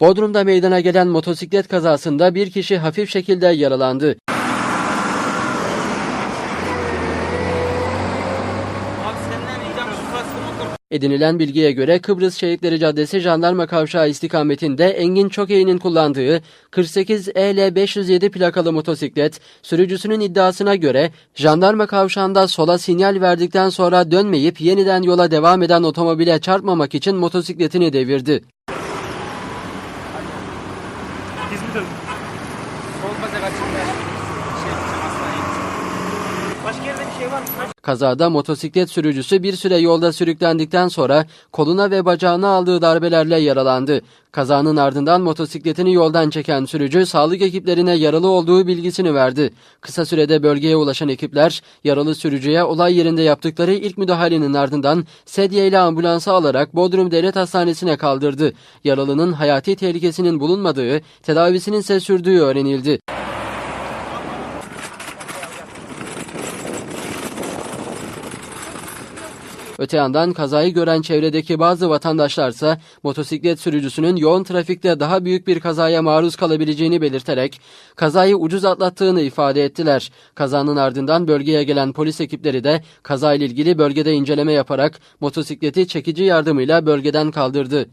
Bodrum'da meydana gelen motosiklet kazasında bir kişi hafif şekilde yaralandı. Edinilen bilgiye göre Kıbrıs Şehitleri Caddesi Jandarma Kavşağı istikametinde Engin Çokey'nin kullandığı 48 EL 507 plakalı motosiklet sürücüsünün iddiasına göre jandarma kavşağında sola sinyal verdikten sonra dönmeyip yeniden yola devam eden otomobile çarpmamak için motosikletini devirdi. Diz mi dön? Sol bacak açıldı. Kazada motosiklet sürücüsü bir süre yolda sürüklendikten sonra koluna ve bacağına aldığı darbelerle yaralandı. Kazanın ardından motosikletini yoldan çeken sürücü sağlık ekiplerine yaralı olduğu bilgisini verdi. Kısa sürede bölgeye ulaşan ekipler yaralı sürücüye olay yerinde yaptıkları ilk müdahalenin ardından sedye ile ambulansa alarak Bodrum Devlet Hastanesi'ne kaldırdı. Yaralının hayati tehlikesinin bulunmadığı, tedavisinin ise sürdüğü öğrenildi. Öte yandan kazayı gören çevredeki bazı vatandaşlarsa motosiklet sürücüsünün yoğun trafikte daha büyük bir kazaya maruz kalabileceğini belirterek kazayı ucuz atlattığını ifade ettiler. Kazanın ardından bölgeye gelen polis ekipleri de kazayla ilgili bölgede inceleme yaparak motosikleti çekici yardımıyla bölgeden kaldırdı.